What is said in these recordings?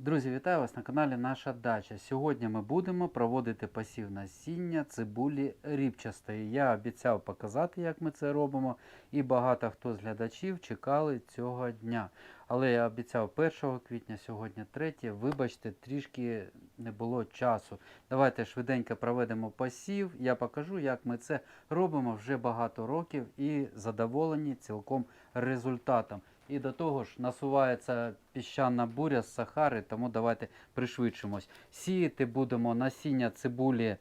Друзі, вітаю вас на каналі Наша Дача. Сьогодні ми будемо проводити посів насіння цибулі ріпчастої. Я обіцяв показати, як ми це робимо, і багато хто з глядачів чекали цього дня. Але я обіцяв 1 квітня, сьогодні 3. Вибачте, трішки не було часу. Давайте швиденько проведемо посів. Я покажу, як ми це робимо вже багато років і задоволені цілком результатом. І до того ж насувається піщана буря з Сахари, тому давайте пришвидшимось. Сіяти будемо насіння цибулі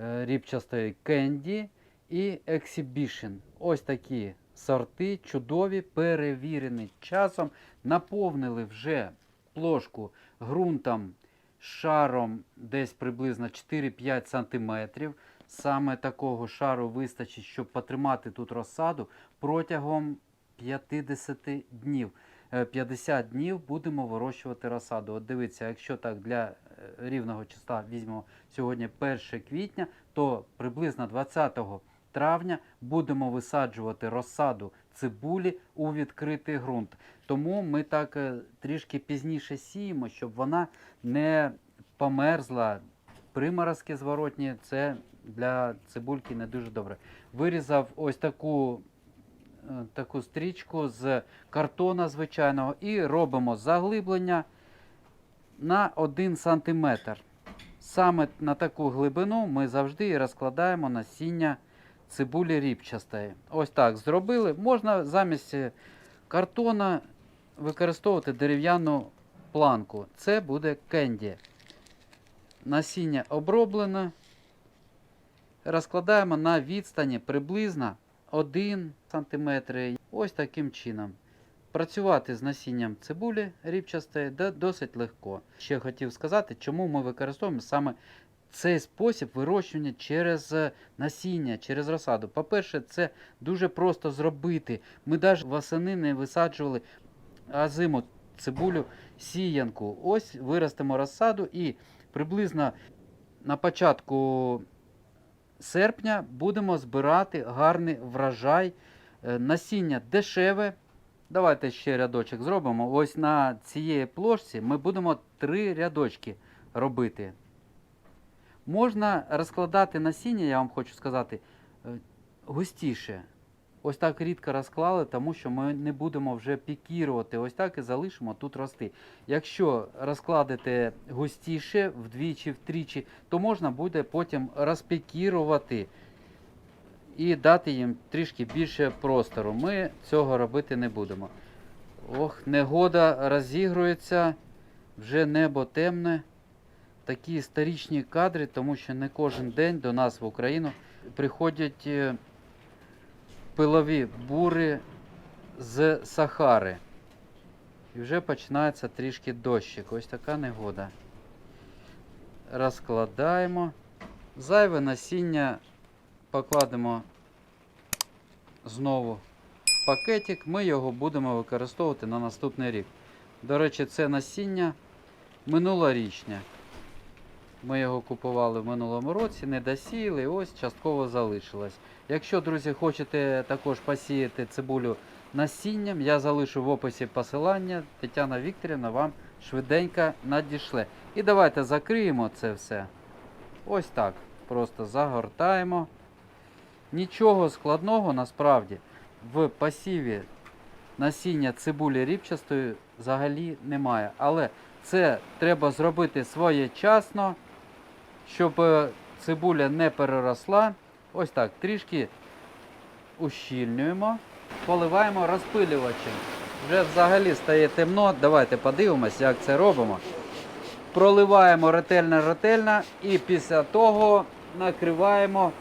е, ріпчастої Кенді і Exhibition. Ось такі сорти, чудові, перевірені часом. Наповнили вже плошку ґрунтом шаром десь приблизно 4-5 см. Саме такого шару вистачить, щоб потримати тут розсаду протягом 50 днів. Е, 50 днів будемо вирощувати розсаду. От дивіться, якщо так для е, рівного числа візьмемо сьогодні 1 квітня, то приблизно 20 травня будемо висаджувати розсаду цибулі у відкритий ґрунт. Тому ми так е, трішки пізніше сіємо, щоб вона не померзла. Приморозки зворотні це для цибульки не дуже добре. Вирізав ось таку е, таку стрічку з картона звичайного і робимо заглиблення на 1 см. Саме на таку глибину ми завжди розкладаємо насіння цибулі ріпчастої. Ось так зробили. Можна замість е, картона використовувати дерев'яну планку. Це буде кенді. Насіння оброблене. Розкладаємо на відстані приблизно 1 см. Ось таким чином. Працювати з насінням цибулі ріпчастої досить легко. Ще хотів сказати, чому ми використовуємо саме цей спосіб вирощування через е, насіння, через розсаду. По-перше, це дуже просто зробити. Ми навіть восени не висаджували а зиму цибулю сіянку. Ось виростемо розсаду і приблизно на початку серпня будемо збирати гарний врожай. Е, Насіння дешеве. Давайте ще рядочок зробимо. Ось на цієї плошці ми будемо три рядочки робити. Можна розкладати насіння, я вам хочу сказати, е, густіше. Ось так рідко розклали, тому що ми не будемо вже пікірувати. Ось так і залишимо тут рости. Якщо розкладете густіше вдвічі, втричі, то можна буде потім розпікірувати і дати їм трішки більше простору. Ми цього робити не будемо. Ох, негода розігрується, вже небо темне. Такі історичні кадри, тому що не кожен день до нас в Україну приходять е, пилові бури з Сахари. І вже починається трішки дощик. Ось така негода. Розкладаємо. Зайве насіння покладемо знову в пакетик. Ми його будемо використовувати на наступний рік. До речі, це насіння минулорічне. Ми його купували в минулому році, не досіяли, ось частково залишилось. Якщо, друзі, хочете також посіяти цибулю насінням, я залишу в описі посилання. Тетяна Вікторівна вам швиденько надішле. І давайте закриємо це все. Ось так. Просто загортаємо. Нічого складного насправді в посіві насіння цибулі ріпчастої взагалі немає. Але це треба зробити своєчасно, щоб е, цибуля не переросла. Ось так, трішки ущільнюємо, поливаємо розпилювачем. Вже взагалі стає темно. Давайте подивимось, як це робимо. Проливаємо ретельно-ретельно і після того накриваємо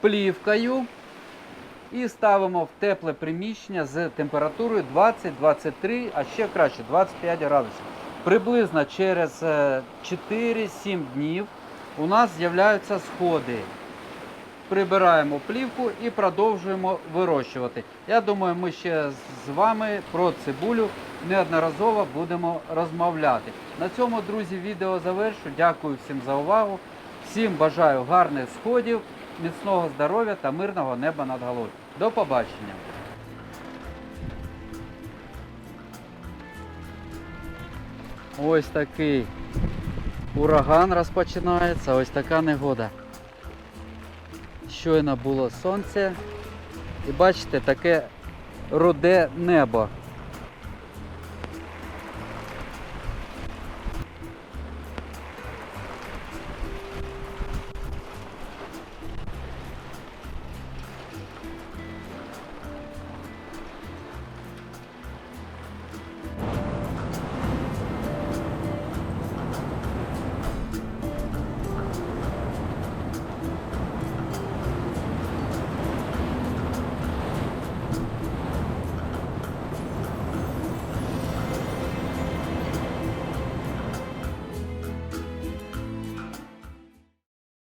плівкою і ставимо в тепле приміщення з температурою 20-23, а ще краще 25 градусів. Приблизно через е, 4-7 днів у нас з'являються сходи. Прибираємо плівку і продовжуємо вирощувати. Я думаю, ми ще з вами про цибулю неодноразово будемо розмовляти. На цьому, друзі, відео завершу. Дякую всім за увагу. Всім бажаю гарних сходів, міцного здоров'я та мирного неба над головою. До побачення! Ось такий ураган розпочинається, ось така негода. Щойно було сонце. І бачите, таке руде небо.